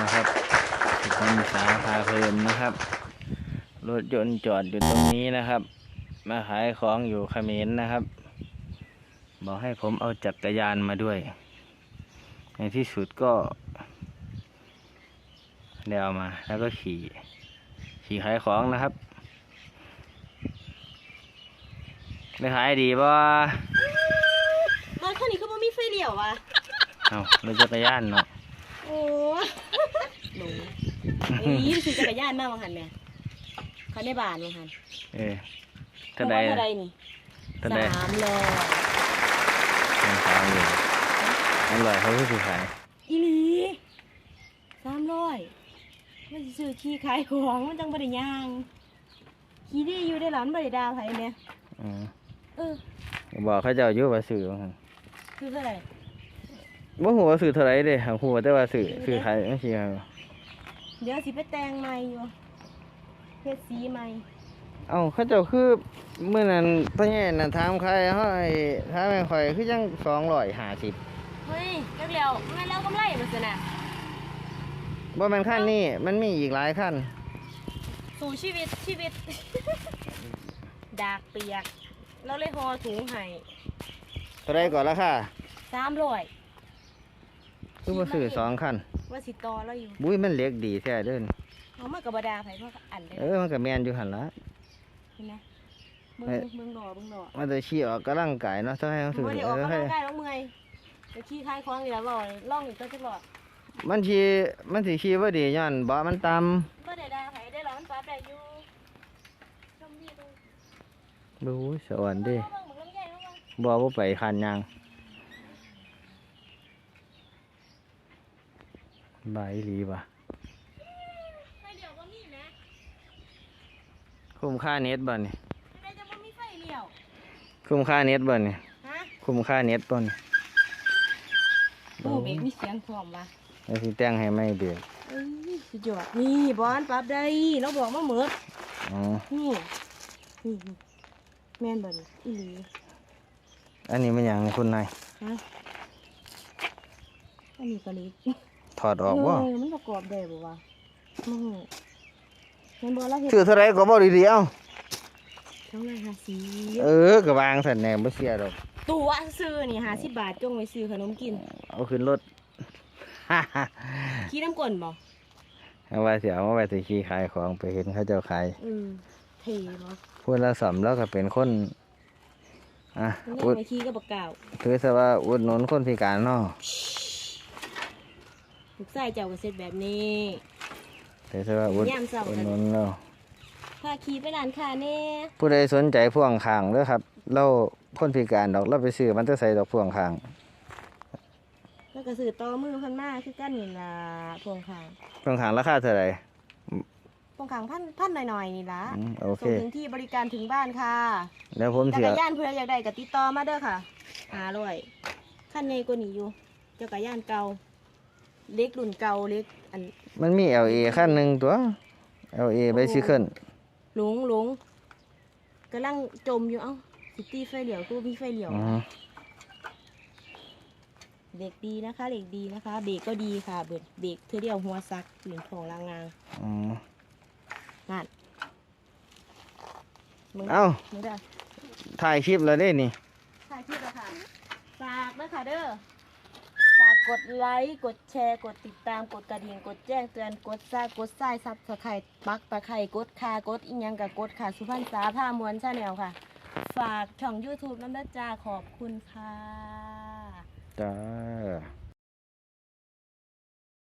นะครับคุณสาพาเพลินนะครับ รถยนต์จอดอยู่ตรงนี้นะครับ มาขายของอยู่เขมรนะครับ บอกให้ผมเอาจักรยานมาด้วย ในที่สุดก็ได้เอามาแล้วก็ขี่ ขี่ขายของนะครับได้ขายดีป่ะรถคันนี้คือบ่มีไฟเลี้ยววะเอารถจักรยานเนาะ โอ้หลงเอ้ยซื้อจักรยานมาว่าหันแม่คันในบ้านว่าหันเออเท่าใดเท่าใดนี่เท่าใดสามร้อยยังขายอยู่อร่อยเขาคือสิขายอีหลีสามร้อยมันสิซื้อขี้ขายของมันจังบ่ได้ย่างขี้ดีอยู่ได้หลานบ่ได้ด่าไผแม่อืมเออบอกเขาเจะอายุว่าสื่อว่าหั่นคือเท่าไหร่ บ่ฮู้ว่าสื่อเท่าไหรเด้หังฮู้แต่ว่าสื่อสื่อขายไม่ใช่ครับเดี๋ยวสิไปแต่งใหม่อยู่เฮ็ดสีใหม่เอ้าเขาเจ้าคือมื้อนั้นพ่อใหญ่น่ะถามใครเฮาไอ้ถามแม่นข่อยคือจัง250เฮ้ยจักแล้วแม่นแล้วกำไรบ่ซั่นน่ะบ่แม่นคันนี้มันมีอีกหลายคันสู่ชีวิตชีวิต ดากเปียกเราเลยห่อถุงให้เท่าไรก่อนราคาสามร้อย คือบ่ซื้อสองคันว่าสิต่อเราอยู่บุ้ยมันเหล็กดีแท้เด้อนี่เอามากกับบดาไผเพราะอันได้เออมันก็แม่นอยู่หั่นล่ะเห็นไหมมึงเฮ้ยมึงหล่อมึงหล่อมันจะชี้ออกกำลังกายเนาะถ้าให้เขามึถืงอบ่ได้เอออกอกำให้ลังกายแล้วเมื่อยจะขี้คายคล้องอยู่แล้วบ่ล่องอยู่ตัวจักหลอดมันชี้มันสิชี้บ่ดีย้อนบ่มันต่ำบ่ได้ดาไผได้หรอมันปรับได้อยู่ชมนี่ดูบุ้ยสวรรค์เดิลองมึงลองใหญ่ลองลองบ่บ่ไปคันยาง บายอีหลีว่ะไฟเลี้ยวบ่มีแหมคุ้มค่าเน็ตบ่นี่จังไดจะบ่มีไฟเลี้ยวคุ้มค่าเน็ตบ่นี่ฮะคุ้มค่าเน็ตบ่นี่โอ้เบรกมีเสียงพร้อมว่ะแล้วสิแต่งให้ไม่เดือดเอ้ยสุดยอดนี่บอลปรับได้เราบอกมาเหมือดอ๋อนี่นี่นี่แม่นบ่นี่อีหลีอันนี้มันหยังคุณนายฮะอันนี้ก็เล็ก ถอดออกบ่เมันประกอบได้บ่วะมึงแม่นบ่เราเฮ็ดซื้อเท่าไหร่ก็บ่ดีๆเอ้าช่องละห้าสิบเออก็วางสั่นแหน่บ่เสียดอกตัวซื้อนี่ห้าสิบบาทจงไว้ซื้อขนมกิน เอาขึ้นรถขี้น้ำก้นบ่เอาว่าสิเอามาไว้สิขี่ขายของไปเห็นเขาเจ้าขายอืมเท่บ่พูดละสำแล้วก็เป็นคนอะมันอุยัดงไม่ขี้ก็บ่กล่าวถือซะว่าอุดหนุนคนพิการเนาะ ลูกชายเจ้าก็เสร็จแบบนี้ถือซะว่าอุดยามเช้าอุดกันหนุนเราพาขี่ไปร้านค้าแน่ผู้ใดสนใจพ่วงข้างเด้อครับ เราคนพิการดอกเราไปซื้อมันจะใส่ดอกพ่วงข้างแล้วก็ซื้อต่อมือเพิ่นมาคือกันนี่ล่ะพวงข้างพ่วงข้างราคาเท่าไหร่พวงข้างพันพันหน่อยๆนี่ล่ะอืมโอเคส่งถึงที่บริการถึงบ้านค่ะ แล้วผมจัเสีกยรยานเพื่ออยากได้ก็ติดต่อมาเด้อค่ะหาร้อยขั้นใหญ่กว่านี้อยู่จักรยานเก่า เล็กรุ่นเก่าเล็กอันมันมี LA คันหนึ่งตัว LA ไบซิเคิลหลงหลงกำลังจมอยู่เอ้าสิตีไฟเหลียวกูมีไฟเหลียวอือเบรกดีนะคะเบรกดีนะคะ เบรกก็ดีค่ะ เบรกเบรกเธอเดียวหัวซักหนึ่งของลางงางอือนั่นมึงเอ้า มึงได้ถ่ายคลิปแล้วเด้นี่ถ่ายคลิปแล้วค่ะ ฝากด้วยค่ะเด้อฝา กดไลค์ กดแชร์ กดติดตาม กดกระดิ่ง กดแจ้งเตือน กดซ่ากดไส้ซับสไครต์ปักตะไคร่กดคากดอีกยังกับกดค่ะ สุพรรณสาผ้ามวลชาแนลค่ะ ฝากช่อง YouTube น้ำด้าจ้าขอบคุณค่ะ จ้า